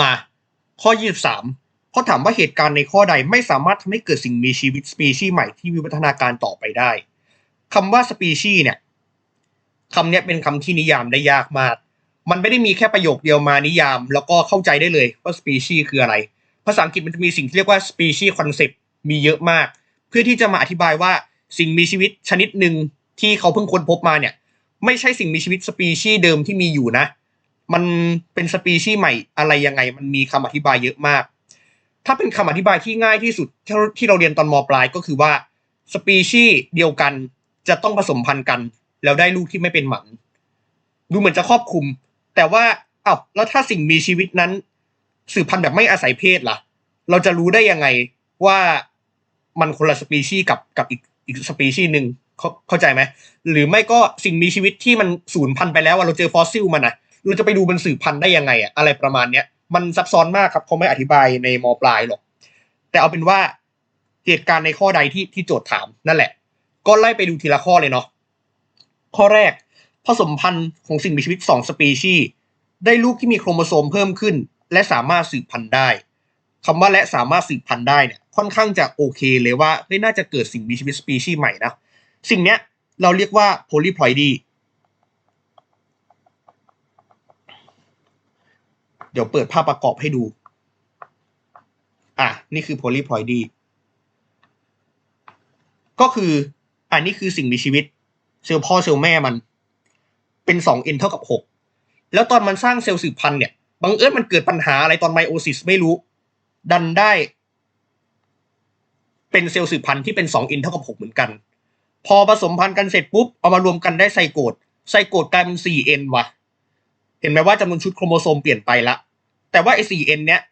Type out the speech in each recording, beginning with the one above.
มาข้อ 23เขาถามว่าเหตุการณ์ในข้อใดไม่สามารถทำให้เกิดสิ่งมีชีวิตสปีชีส์ใหม่ที่วิวัฒนาการต่อไปได้คำว่าสปีชีส์เนี่ยคำนี้เป็นคำที่นิยามได้ยากมาก มันไม่ได้มีแค่ประโยคเดียวมานิยาม แล้วก็เข้าใจได้เลยว่าสปีชีส์คืออะไร ภาษาอังกฤษมันจะมีสิ่งที่เรียกว่า species concept มีเยอะมาก เพื่อที่จะมาอธิบายว่าสิ่งมีชีวิตชนิดหนึ่งที่เขาเพิ่งค้นพบมาเนี่ย ไม่ใช่สิ่งมีชีวิตสปีชีส์เดิมที่มีอยู่นะ มันเป็นสปีชีส์ใหม่อะไรยังไง มันมีคำอธิบายเยอะมาก ถ้าเป็นคำอธิบายที่ง่ายที่สุดที่เราเรียนตอนมปลายก็คือว่าสปีชีส์เดียวกันจะต้องผสมพันธุ์กัน แล้วได้ลูกที่ไม่เป็นหมัน ดูเหมือนจะครอบคลุม แต่ว่าอ้าวแล้วถ้าสิ่งมีชีวิตนั้น สืบพันธุ์แบบไม่อาศัยเพศล่ะ เราจะรู้ได้ยังไงว่ามันคนละสปีชีส์กับกับอีกอีกสปีชีส์หนึ่งเข้าใจไหมหรือไม่ก็สิ่งมีชีวิตที่มันสูญพันธุ์ไปแล้วอะเราเจอฟอสซิลมันอะ เราจะไปดูมันสืบพันธุ์ได้ยังไงอะอะไรประมาณเนี้ยมันซับซ้อนมากครับเขาไม่อธิบายในมปลายหรอก แต่เอาเป็นว่าเหตุการณ์ในข้อใดที่ที่โจทย์ถามนั่นแหละ ก็ไล่ไปดูทีละข้อเลยเนาะข้อแรกผสมพันธุ์ของสิ่งมีชีวิตสองสปีชีส์ได้ลูกที่มีโครโมโซมเพิ่มขึ้น และสามารถสืบพันธุ์ได้คำว่าและสามารถสืบพันธุ์ได้เนี่ยค่อนข้างจะโอเคเลยว่าเฮ้ยน่าจะเกิดสิ่งมีชีวิตสปีชีส์ใหม่นะสิ่งเนี้ยเราเรียกว่าโพลีพลอยดี ดี๋ยวเปิดภาพประกอบให้ดู อะ นี่คือโพลีพลอยดี ก็คือ อันนี้คือสิ่งมีชีวิต เซลล์พ่อเซลล์แม่มัน เป็นสองเอ็นเท่ากับหกแล้วตอนมันสร้างเซลล์สืบพันธุ์เนี่ย บังเอิญมันเกิดปัญหาอะไรตอนไมโอซิสไม่รู้ ดันได้ เป็นเซลล์สืบพันธุ์ที่เป็นสองเอ็นเท่ากับหกเหมือนกัน พอผสมพันธุ์กันเสร็จปุ๊บ เอามารวมกันได้ไซโกตไซโกตกลายเป็นสี่เอ็นว่ะเห็นไหมว่าจำนวนชุดโครโมโซมเปลี่ยนไปละ แต่ว่าไอ้สี่เอ็นเนี้ย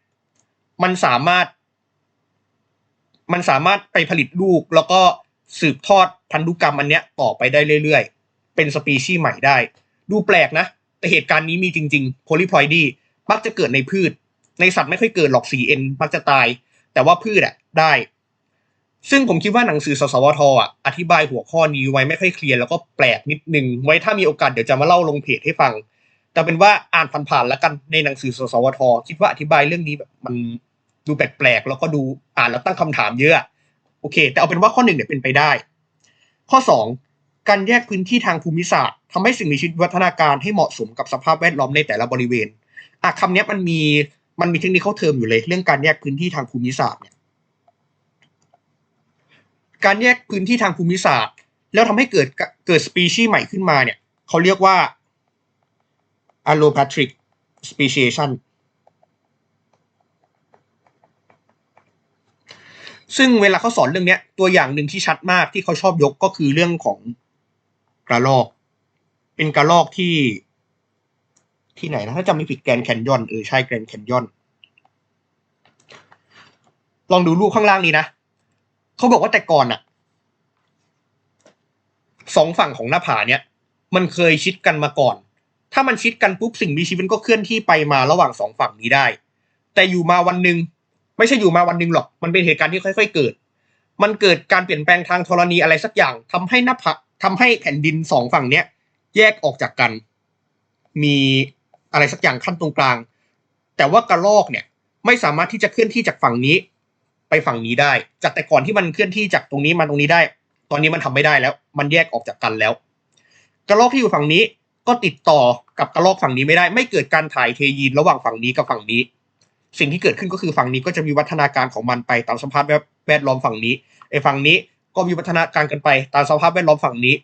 มันสามารถ มันสามารถไปผลิตลูก แล้วก็สืบทอดพันธุกรรมอันเนี้ยต่อไปได้เรื่อยๆ เป็นสปีชีส์ใหม่ได้ ดูแปลกนะ แต่เหตุการณ์นี้มีจริงๆโพลีพลอยดีมักจะเกิดในพืช ในสัตว์ไม่ค่อยเกิดหรอกสีเอ็นมักจะตาย แต่ว่าพืชอะได้ ซึ่งผมคิดว่าหนังสือสสวทอะอธิบายหัวข้อนี้ไว้ไม่ค่อยเคลียร์แล้วก็แปลกนิดนึงไว้ถ้ามีโอกาสเดี๋ยวจะมาเล่าลงเพจให้ฟัง แต่เป็นว่าอ่านผ่านๆแล้วกันในหนังสือสสวทคิดว่าอธิบายเรื่องนี้แบบมันดูแปลกๆแล้วก็ดูอ่านแล้วตั้งคำถามเยอะโอเค แต่เอาเป็นว่าข้อหนึ่งเนี่ยเป็นไปได้ ข้อสองการแยกพื้นที่ทางภูมิศาสตร์ทำให้สิ่งมีชีวิตวัฒนาการให้เหมาะสมกับสภาพแวดล้อมในแต่ละบริเวณอะคำนี้มันมีมันมีเทคนิคเข้าเทอมอยู่เลย เรื่องการแยกพื้นที่ทางภูมิศาสตร์เนี่ยการแยกพื้นที่ทางภูมิศาสตร์ แล้วทำให้เกิดเกิดสปีชีส์ใหม่ขึ้นมาเนี่ยเขาเรียกว่า allopatric speciation ซึ่งเวลาเขาสอนเรื่องนี้ตัวอย่างหนึ่งที่ชัดมากที่เขาชอบยกก็คือเรื่องของกระรอก เป็นกระรอกที่ที่ไหนนะถ้าจำไม่ผิดแกรนแคนยอนเออใช่แกรนแคนยอนลองดูรูปข้างล่างนี้นะเขาบอกว่าแต่ก่อนอะสองฝั่งของหน้าผาเนี่ย มันเคยชิดกันมาก่อน ถ้ามันชิดกันปุ๊บสิ่งมีชีวิตก็เคลื่อนที่ไปมาระหว่างสองฝั่งนี้ได้ แต่อยู่มาวันหนึ่งไม่ใช่อยู่มาวันหนึ่งหรอก มันเป็นเหตุการณ์ที่ค่อย ๆ เกิด มันเกิดการเปลี่ยนแปลงทางธรณีอะไรสักอย่างทำให้หน้าผาทำให้แผ่นดินสองฝั่งเนี้ยแยกออกจากกัน มีอะไรสักอย่างขั้นตรงกลาง แต่ว่ากระลอกเนี่ย ไม่สามารถที่จะเคลื่อนที่จากฝั่งนี้ ไปฝั่งนี้ได้ จากแต่ก่อนที่มันเคลื่อนที่จากตรงนี้มาตรงนี้ได้ ตอนนี้มันทำไม่ได้แล้ว มันแยกออกจากกันแล้ว กระลอกที่อยู่ฝั่งนี้ ก็ติดต่อกับกระลอกฝั่งนี้ไม่ได้ ไม่เกิดการถ่ายเทยีนระหว่างฝั่งนี้กับฝั่งนี้ สิ่งที่เกิดขึ้นก็คือฝั่งนี้ก็จะมีวัฒนาการของมันไปตามสภาพแวดล้อมฝั่งนี้ไอ้ฝั่งนี้ก็มีวัฒนาการกันไปตามสภาพแวดล้อมฝั่งนี้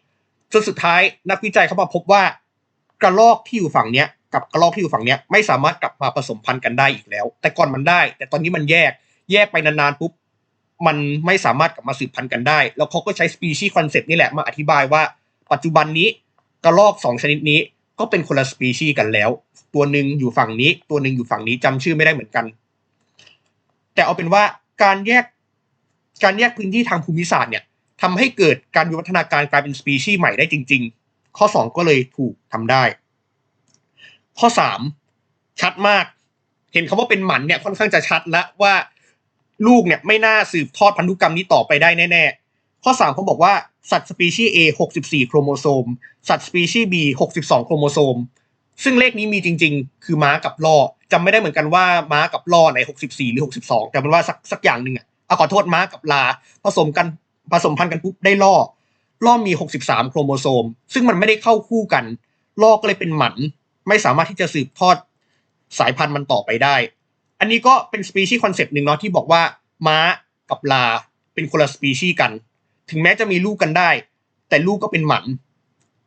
จนสุดท้ายนักวิจัยเขามาพบว่ากระลอกที่อยู่ฝั่งเนี้ยกับกระลอกที่อยู่ฝั่งเนี้ยไม่สามารถกลับมาผสมพันธุ์กันได้อีกแล้ว แต่ก่อนมันได้ แต่ตอนนี้มันแยกแยกไปนานๆปุ๊บมันไม่สามารถกลับมาสืบพันธุ์กันได้ แล้วเขาก็ใช้สปีชีส์คอนเซปต์นี่แหละมาอธิบายว่า ปัจจุบันนี้ กระลอกสองชนิดนี้ก็เป็นคนละสปีชีส์กันแล้ว ตัวหนึ่งอยู่ฝั่งนี้ ตัวหนึ่งอยู่ฝั่งนี้จำชื่อไม่ได้เหมือนกัน แต่เอาเป็นว่าการแยกการแยกพื้นที่ทางภูมิศาสตร์เนี่ยทำให้เกิดการวิวัฒนาการกลายเป็นสปีชีส์ใหม่ได้จริง ๆ ข้อ 2 ก็เลยถูกทำได้ ข้อ 3 ชัดมาก เห็นคำว่าเป็นหมันเนี่ยค่อนข้างจะชัดแล้วว่าลูกเนี่ยไม่น่าสืบทอดพันธุกรรมนี้ต่อไปได้แน่ๆ ข้อ 3เขาบอกว่าสัตว์สปีชีส์ A 64 โครโมโซม สัตว์สปีชีส์ B 62 โครโมโซม ซึ่งเลขนี้มีจริง ๆ คือม้ากับล่อจำไม่ได้เหมือนกันว่าม้ากับล่อในหกสิบสี่หรือหกสิบสองแต่มันว่าสักสักอย่างหนึ่งอะเอาขอโทษม้ากับลา ผสมกันผสมพันธุ์กันปุ๊บได้ล่อล่อมีหกสิบสามโครโมโซม ซึ่งมันไม่ได้เข้าคู่กันล่อก็เลยเป็นหมันไม่สามารถที่จะสืบทอดสายพันธุ์มันต่อไปได้ อันนี้ก็เป็นสปีชีส์คอนเซปต์หนึ่งเนาะที่บอกว่าม้ากับลาเป็นคนละสปีชีส์กัน ถึงแม้จะมีลูกกันได้ แต่ลูกก็เป็นหมัน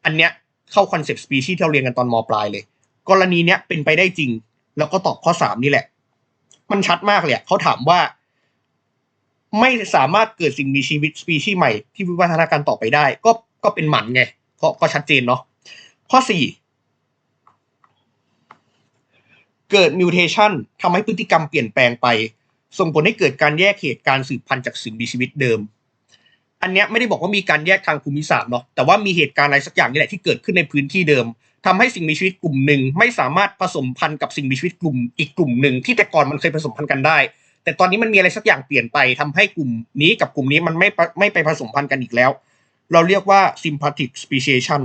อันเนี้ยเข้าคอนเซปต์สปีชีส์ที่เราเรียนกันตอนมปลายเลย กรณีเนี้ยเป็นไปได้จริง แล้วก็ตอบข้อสามนี่แหละ มันชัดมากเลยเขาถามว่า ไม่สามารถเกิดสิ่งมีชีวิตสปีชีส์ใหม่ที่วิวัฒนาการต่อไปได้ ก็ก็เป็นหมันไงก็ก็ชัดเจนเนาะข้อสี่เกิดมิวเทชันทำให้พฤติกรรมเปลี่ยนแปลงไป ส่งผลให้เกิดการแยกเหตุการสืบพันธุ์จากสิ่งมีชีวิตเดิม อันเนี้ยไม่ได้บอกว่ามีการแยกทางภูมิศาสตร์เนาะแต่ว่ามีเหตุการณ์อะไรสักอย่างนี่แหละที่เกิดขึ้นในพื้นที่เดิมทำให้สิ่งมีชีวิตกลุ่มหนึ่งไม่สามารถผสมพันธุ์กับสิ่งมีชีวิตกลุ่มอีกกลุ่มหนึ่งที่แต่ก่อนมันเคยผสมพันธุ์กันได้ แต่ตอนนี้มันมีอะไรสักอย่างเปลี่ยนไปทำให้กลุ่มนี้กับกลุ่มนี้มันไม่ไม่ไปผสมพันธุ์กันอีกแล้ว เราเรียกว่า sympathetic speciation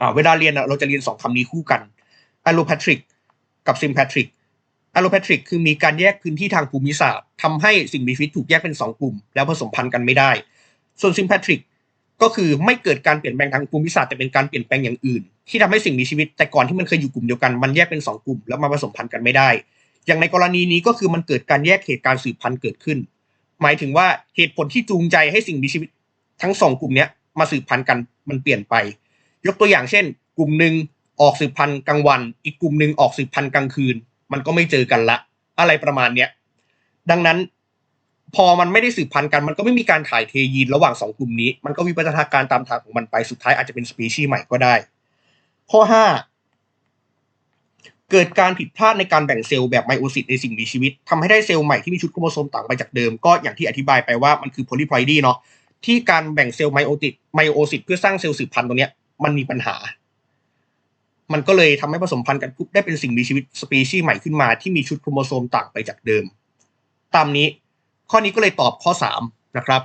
อ่าเวลาเรียนเราจะเรียนสองคำนี้คู่กัน allopatric กับ sympatric allopatric คือมีการแยกพื้นที่ทางภูมิศาสตร์ทำให้สิ่งมีชีวิตถูกแยกเป็นสองกลุ่ม แล้วผสมพันธุ์กันไม่ได้ ส่วน sympatric ก็คือไม่เกิดการเปลี่ยนแปลงทางภูมิศาสตร์แต่เป็นการเปลี่ยนแปลงอย่างอื่น ที่ทำให้สิ่งมีชีวิตแต่ก่อนที่มันเคยอยู่กลุ่มเดียวกันมันแยกเป็นสองกลุ่ม แล้วมาผสมพันธุ์กันไม่ได้ อย่างในกรณีนี้ก็คือมันเกิดการแยกเหตุการณ์สืบพันธุ์เกิดขึ้น หมายถึงว่าเหตุผลที่จูงใจให้สิ่งมีชีวิต ทั้งสองกลุ่มนี้มาสืบพันธุ์กันมันเปลี่ยนไป ยกตัวอย่างเช่น กลุ่มหนึ่งออกสืบพันธุ์กลางวัน อีกกลุ่มหนึ่งออกสืบพันธุ์กลางคืน มันก็ไม่เจอกันละ อะไรประมาณเนี้ยดังนั้นพอมันไม่ได้สืบพันธุ์กันมันก็ไม่มีการถ่ายเทยีนระหว่างสองกลุ่มนี้ มันก็วิวัฒนาการตามทางของมันไปสุดท้ายอาจจะเป็นสปีชีส์ใหม่ก็ได้ ข้อห้าเกิดการผิดพลาดในการแบ่งเซลล์แบบไมโอซิสในสิ่งมีชีวิตทำให้ได้เซลล์ใหม่ที่มีชุดโครโมโซมต่างไปจากเดิมก็อย่างที่อธิบายไปว่ามันคือโพลีพลอยดีเนาะที่การแบ่งเซลล์ไมโอติสไมโอซิสเพื่อสร้างเซลล์สืบพันธุ์ตัวเนี้ยมันมีปัญหา มันก็เลยทำให้ผสมพันธุ์กันปุ๊บได้เป็นสิ่งมีชีวิตสปีชีส์ใหม่ขึ้นมาที่มีชุดโครโมโซมต่างไปจากเดิม ตามนี้ข้อนี้ก็เลยตอบข้อสามนะครับ